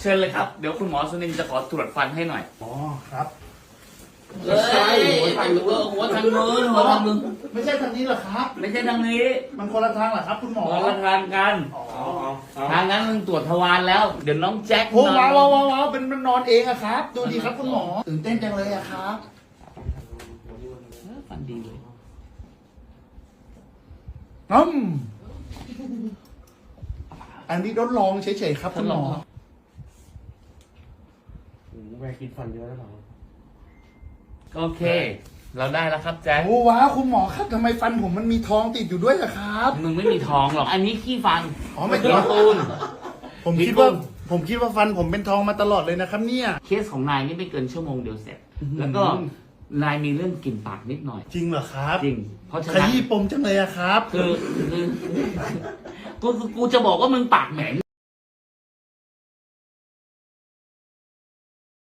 เชิญเลยครับ เดี๋ยวคุณหมอสุนินทร์จะขอตรวจฟันให้หน่อย อ๋อครับเอ้ยหัวทางนู้นหัวทางนู้นหัวทางนู้นไม่ใช่ทางนี้เหรอครับ ไม่ใช่ทางนี้มันคนละทางเหรอครับ คุณหมอหัวละทางกันอ๋อทางนั้นมึงตรวจทวารแล้ว เดี๋ยวน้องแจ็คโอ้นอนว้าวว้าวว้าวว้าวเป็นมันนอนเองอะครับ ดูดีครับคุณหมอตื่นเต้นจังเลยอะครับฟันดีเลยอืมอันนี้ทดลองเฉยๆครับคุณหมอ แวร์กินฟันเยอะแล้วเหรอโอเค เราได้แล้วครับแจ็คโอ้ว้าวคุณหมอครับทำไมฟันผมมันมีทองติดอยู่ด้วยล่ะครับ มึงไม่มีทองหรอก อันนี้ขี้ฟันอ๋อไม่หินปูน ผมคิดมีกุ้ว่างผมคิดว่าฟันผมเป็นทองมาตลอดเลยนะครับ เนี่ย เคสของนายนี่ไม่เกินชั่วโมงเดียวเสร็จ แล้วก็นายมีเรื่องกลิ่นปากนิดหน่อย จริงเหรอครับจริง เพราะฉะขนั้นยี้ปมจังเลยอะครับ คือคือกูคือกูจะบอกว่ามึงปากเหม็น